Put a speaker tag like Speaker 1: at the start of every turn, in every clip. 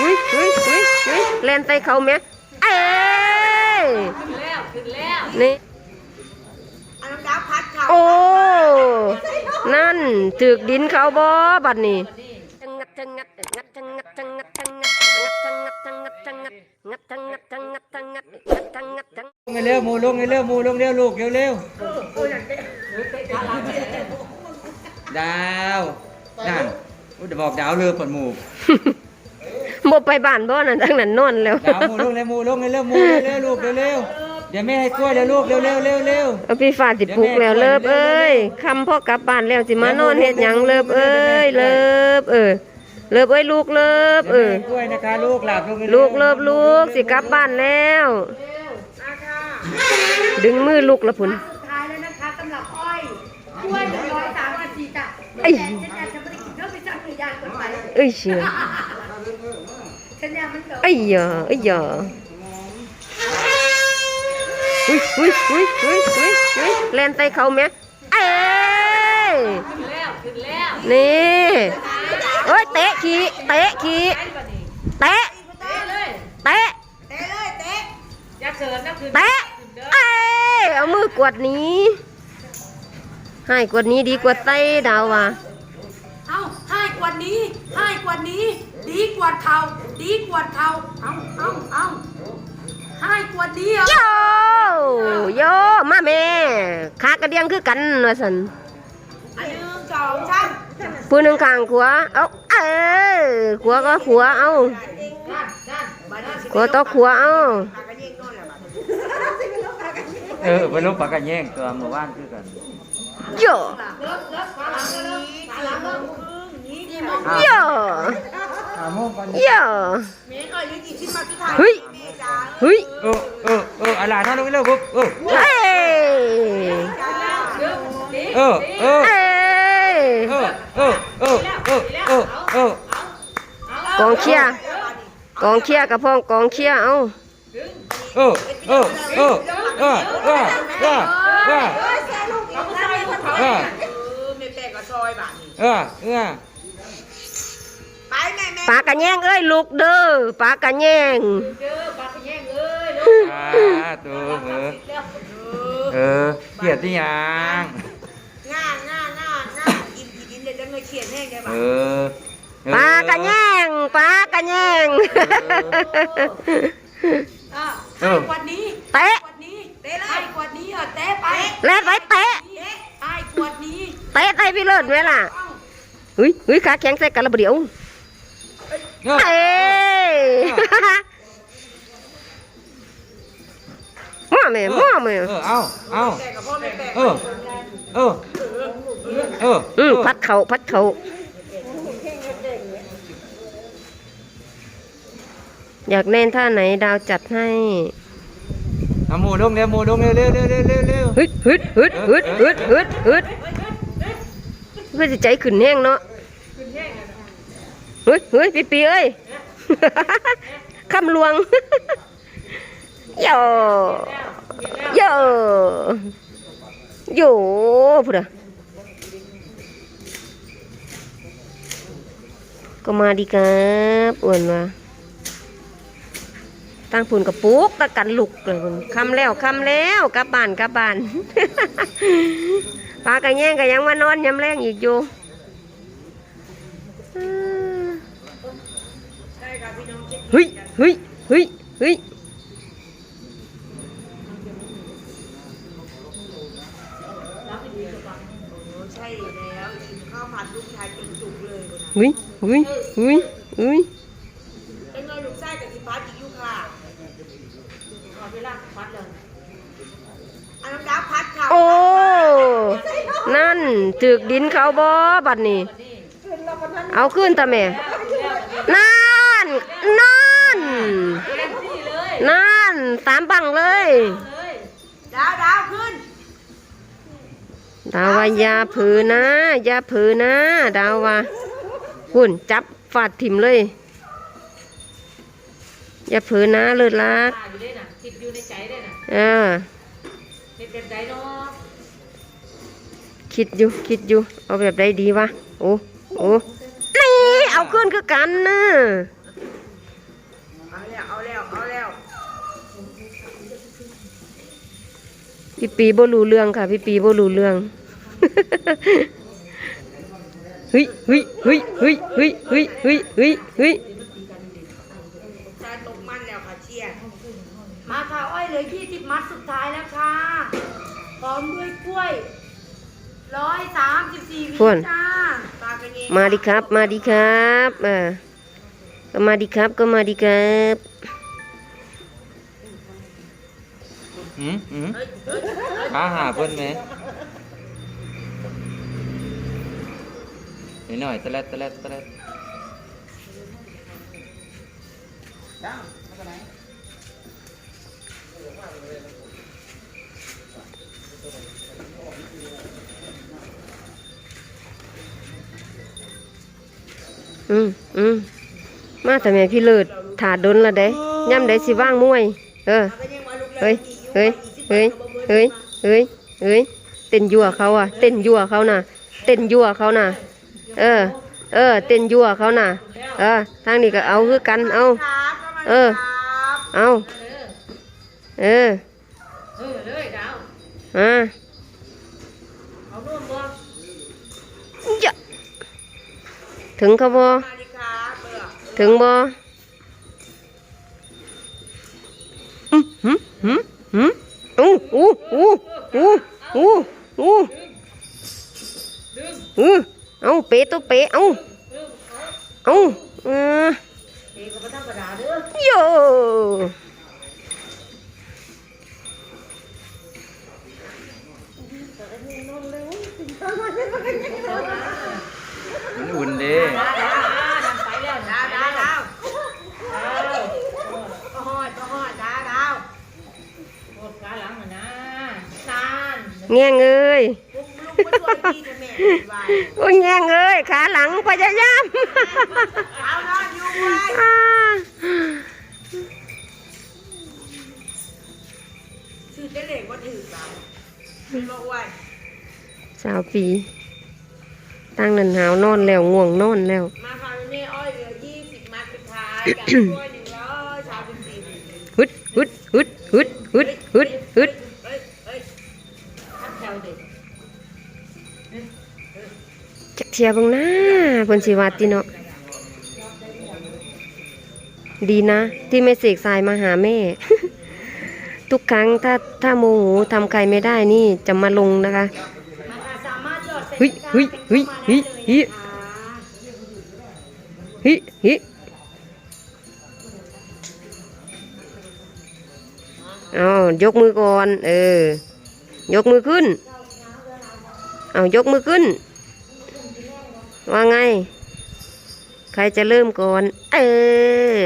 Speaker 1: อุ้ยอุ้ยอุ้ยอุ้ยแลนใส่เขาแม่เอ้ย
Speaker 2: ขึ้นแล้วขึ้นแล้ว
Speaker 1: นี่
Speaker 3: อันน้ำดาวพัดเขา
Speaker 1: โอ้นั่นถึกดินเขาบ่บัดนี้จังงัดจังงัดงัดจังงัดจังงัดจังงัดงัดจังงัดจังงัดจังงัดงัดจังงัดจังงัดจังงัดงัดจังงัดจัง
Speaker 4: ลงเร็วหมูลงเร็วหมูลงเร็วลูกเร็วเร็วดาวนั่นอุ๊ยเดี๋ยวบอกดาวเรือปนหมู
Speaker 1: บ่ไปบ้านบ่นั่นทั้งนั้นนอนแล้ว
Speaker 4: ดาวหมูลงเร็วหมูลงเร็วหมูเร็วลูกเร็วเร็วเดี๋ยวแม่ให้กล้วยเร็วลูกเร็วเร็วเร็วเร็ว
Speaker 1: เอาพี่ฟ้าสิปลุกแล้วเลิบเอ้ยคำพ่อกลับบ้านแล้วสิมานอนเฮ็ดหยังเลิบเอ้ยเลิบเออเลิบเอ้ยลูกเลิบเอ
Speaker 4: เดี๋ยว
Speaker 1: อ
Speaker 4: แม่ให้กล้วยนะคะลูกหลับลงร็ว
Speaker 1: ลูกเลิบลูกสิกลับบ้านแล้วดึงมือลูกละพุ่น
Speaker 3: สุดท้ายแล้วนะคะสำหรับอ้อยช่วยหนึ่งร้อยสามสิบสี่จ้ะ
Speaker 1: ไอ้
Speaker 3: แต่ฉันอยากจะไม่ได้กินเท่าไปสั่งหรือยางคนไป
Speaker 1: เอ้ยเชื่อ ไอ้ยาไอ้ยาอุ้ยอุ้ยอุ้ยอุ้ยอุ้ยอุ้ยแลนใส่เขาแม่เอ้ย
Speaker 2: ขึ้นแล้วขึ้นแล้ว
Speaker 1: นี่เอ้ยเตะขี้เตะขี้
Speaker 2: ไปบัดนี้
Speaker 1: เตะ
Speaker 2: เตะเลย
Speaker 1: เตะ
Speaker 3: เตะเลยเตะ
Speaker 2: อยักเสริมนักขึ้น
Speaker 1: เตะ
Speaker 2: ขึ้นเด้อ
Speaker 1: เอ้ยเอามือกวาดหนี้ ให้กวาดหนี้ดีกว่าเตะดาวว่ะ
Speaker 3: เอาให้กว่านี้ให้กว่านี้ ดีกว่าเขาดีกว่าเขาเอาเอาเอาให้กว่านี้เอา
Speaker 1: โยโยมาแม่ขากระเดียงคือกันว่าสัน
Speaker 3: อันหนึ่งสองสาม
Speaker 1: ผู้หนึ่งข้างขวาเอาเออขวาก็ขวาเอา
Speaker 2: นั่นนั่นมานั่นสิ
Speaker 1: ขวาต่อขวาเอา
Speaker 4: เออไปลงปากกันแย่งตัวหมู่บ้านคือกัน
Speaker 1: โย
Speaker 2: เลิกเลิกขาหลังเลิกขาหลังเลิก
Speaker 4: อะ
Speaker 1: โย
Speaker 4: อะโมงก่อน
Speaker 1: โย
Speaker 3: เมย์เอ้ยยังกี่ชิ้นมาที่ไทย
Speaker 1: เฮ้ย
Speaker 3: เมย์จ้า
Speaker 1: เฮ้ย
Speaker 4: เออเออเอออะไรท่านลงเร็วปุ๊บเออ
Speaker 1: เอ้ย
Speaker 4: เออเออ
Speaker 1: เอ้ย
Speaker 4: เออเออเออเออเออเออก
Speaker 1: องเชียร์กองเชียร์กับพ่องกองเชียร์เอา
Speaker 4: เออเออเออเออเออเออเออเออ
Speaker 3: เมย์แปลกกับซอยบ้านนี่
Speaker 4: เออเออ
Speaker 3: ไป แม่แม่
Speaker 1: ปากกะแยงเอ้ยลูกเด้อปากกะแยง
Speaker 2: เด้อปลาขะแยงเอ้ย
Speaker 4: อ่าตัวเออเออเขียดที่ยัง
Speaker 3: ง่าง่าง่าง่ากินกินกินเดี๋ยวจะเงยเขียนแห้งได้
Speaker 4: เอ
Speaker 3: บ้าง
Speaker 4: อ
Speaker 1: ปากกะแยงปากกะแยง
Speaker 3: อะให้กว่านี้
Speaker 1: เตะ
Speaker 3: กว่านี้เตะเลยให้กว่านี้เออเตะไป
Speaker 1: แล่นไปเตะ
Speaker 3: เตะให้กว่านี้
Speaker 1: เตะใส่พี่เลิศไหมล่ะเฮ้ยเฮ้ยขาแข็งใส่กันระเบียว
Speaker 4: เออ
Speaker 1: เอ้ยมาแม่มาแม่
Speaker 4: เออเอาเอา
Speaker 3: แต่กับพ่อแม่แปลก
Speaker 4: เออเออเออ
Speaker 1: อืมพัดเขาพัดเขาอยากเล่นท่าไหนดาวจัดให้
Speaker 4: เอาหมูลงเร็วหมูลงเร็วเร็วเร็วเร็วเร็วเร็ว
Speaker 1: ฮึดฮึดฮึดฮึดฮึดฮึดฮึดเพื่อจะใจขึ้นแห้งเนาะเฮ้ยเฮ้ยปีปีเอ้ยคำลวงโยโยโยพูดอะก็มาดีครับอ้วนว่าตั้งผุนกับปุ๊กตะกันลุกเลยพุ่นคำแล้วคำแล้วกลับบ้านกลับบ้านปลากระแยงก็ยังมานอนยำแรงอีกอยู่อ่า เฮ้ยเฮ้ยเฮ้ยเฮ้ย
Speaker 3: ใช่แล้วกินข้าวผัดลูกชายเป็นจุกเลยคนนั้น
Speaker 1: เฮ้ยเฮ้ยเฮ้ยเฮ้ย
Speaker 3: เป็นไงลูกชายกับอีพัดอีกอยุค่ะ
Speaker 2: เอาเวลาพัดเลย
Speaker 3: อันน้ำดาวพัดเขา
Speaker 1: โอ้นั่นถึกดินเขาบ่บัดนี้ เอาขึ้นตาแม่นั่นนั่น นั่นสามบังเลย
Speaker 3: ดาวดาวขึ้น
Speaker 1: ดาวว่าอย่าผือนะอย่าผือนะ ดาวว่าหุ่นจับฟาดถิ่มเลยอย่าผือนะเลิศลัก
Speaker 2: ตาอยู่ด้วยน่ะคิดอยู่ในใจด้วยน่ะ
Speaker 1: เออ
Speaker 2: เฮ็ดแบบใดเนาะ
Speaker 1: คิดอยู่คิดอยู่ เอาแบบใดดีวะโอ้โอ้นี่เอาขึ้นคือกันนะ พี่ปีบ่รู้เรื่องค่ะ พี่ปีบ่รู้เรื่องเฮ้ยเฮ้ยเฮ้ยเฮ้ยเฮ้ยเฮ้ยเฮ้ยเฮ้ยเฮ้ย
Speaker 3: ชายตกมันแล้วค่ะเชียร์มาค่ะอ้อยเหลือยี่สิบมัดสุดท้ายแล้วค่ะพร้อมด้วยกล้วยร้อยสามสิบสี่วิจ้าปลากระเยง
Speaker 1: มาดิครับ มาดิครับเออก็มาดิครับก็มาดิครับ
Speaker 4: ขาหาเพิ่นไหมนิดหน่อยตะเล็ดตะเล็ดตะเล็ด
Speaker 1: อืมอืมมาแต่แม่พี่เลิศถาดนละเด้ย่ำได้สิว่างมวย เออ เฮ้ย เฮ้ย เฮ้ย เฮ้ย เฮ้ยเฮ้ยเต้นยั่วเขาอะเต้นยั่วเขาน่ะเต้นยั่วเขาน่ะ เออ เออ เต้นยั่วเขาน่ะ เออทางนี้ก็เอาคือกันเอา
Speaker 3: ครับ
Speaker 1: เออ เอา
Speaker 2: เออ
Speaker 1: เออ
Speaker 2: เออเลยดาว
Speaker 1: อ่า
Speaker 2: เอาร่วมบ่
Speaker 1: จะถึงเขาบ่
Speaker 3: มาดิครับเบื่อ
Speaker 1: ถึงบ่อืมหืมหืมหืมอู้อู้อู้ อู้อู้อู้อู้เอาเป๊ะตัวเป๊ะเอา
Speaker 2: เอา
Speaker 1: เออโย่
Speaker 4: อุ่นดี
Speaker 2: แง่
Speaker 1: งเอ้ย
Speaker 3: ลุกลุกมาช่วยพี่จะแม่ไป
Speaker 1: โอ้ยแง่งเอ้ยขาหลังพยายาม
Speaker 3: เอานอนอยู่ไว้
Speaker 1: อ่า
Speaker 3: ชื่อเจ๊เหล็กว่าถือเปล่าเป็นบอกไว้
Speaker 1: สาวปีตั้งนันหาวนอนแล้วง่วงนอนแล้ว
Speaker 3: มาค่ะแม่อ้อยเหลือยี่สิบมัดสุดท้ายกับกล้วยหนึ่งร้อยสามสิบสี่
Speaker 1: ฮึดฮึดฮึดฮึดฮึดฮึด จักเทียเบังหน้าเพิ่นสิว่าติเนาะดีนะ ที่ไม่เสกทรายมาหาแม่ ทุกครั้งถ้าถ้าโมโหทำใครไม่ได้นี่จะมาลงนะคะ
Speaker 3: มาค่ะสามารถหยอดใส่
Speaker 1: เฮ้ยเฮ้ยเฮ้ยเฮ้ยเฮ้ยฮิฮิเอายกมือก่อน เออ ยกมือขึ้น เอายกมือขึ้น ว่าไง ใครจะเริ่มก่อน เออ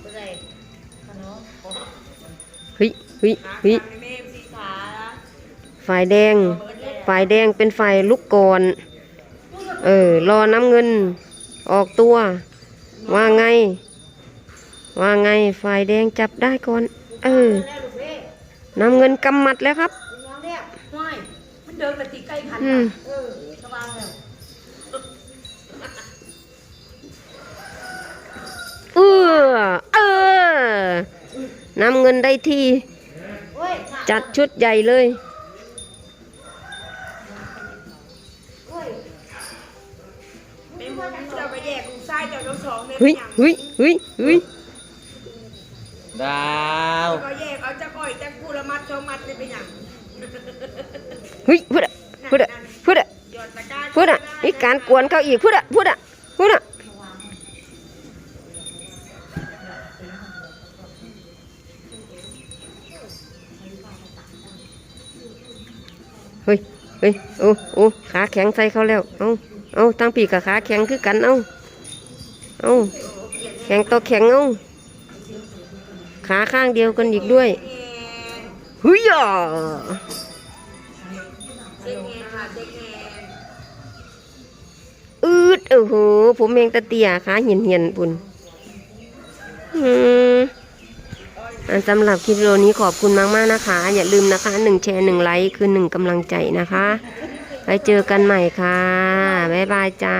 Speaker 2: ไปไหนขนม
Speaker 1: เฮ้ยเฮ้ยเฮ้ย
Speaker 3: แม่สีขา
Speaker 1: ฝ่ายแดง ฝ่ายแดงเป็นฝ่ายลุกก่อน เออ รอน้ำเงิน ออกตัว ว่าไง ว่าไง ฝ่ายแดงจับได้ก่อน เออ
Speaker 3: แล้วลูกเพ่
Speaker 1: น้ำเงินกำมัดแล้วครับ
Speaker 3: น้องเนี่ยห้อยมันเดินไปตีใกล้ขัน
Speaker 1: อืม
Speaker 3: เออสว่างแล้ว
Speaker 1: เออ เออ น้ำเงินได้ที
Speaker 3: เฮ้ย
Speaker 1: จัดชุดใหญ่เลย
Speaker 3: เนี่ยเฮ้
Speaker 1: ยเฮ้ยเฮ้ยเฮ้ย
Speaker 4: ดาว
Speaker 3: ก็แยกเอาจะก่อยจะกูละมัดสองมัดนี่เป็นหยัง
Speaker 1: เฮ้ยพูดอะพูดอะพูดอะ
Speaker 3: หยอดตะกร้า
Speaker 1: พูดอะมีการกวนเขาอีกพูดอะพูดอะพูดอะเฮ้ยเฮ้ยโอ้โอ้ขาแข็งใส่เขาแล้ว เอาเอาตั้งปีกกับขาแข็งคือกันเอา เอาแข็งต่อแข็งเอาขาข้างเดียวกันอีกด้วย
Speaker 3: แอน
Speaker 1: เฮ้ยอะ
Speaker 3: เซ็งแอนค่ะเซ็งแอน
Speaker 1: อืดโอ้โห ผมเองตะเตียขาเหียนเหียนปุ่นอืมอันสำหรับคลิปวิดีโอนี้ขอบคุณมากๆนะคะ อย่าลืมนะคะหนึ่งแชร์หนึ่งไลค์คือหนึ่งกำลังใจนะคะไว้เจอกันใหม่ค่ะ บ๊ายบายจ้า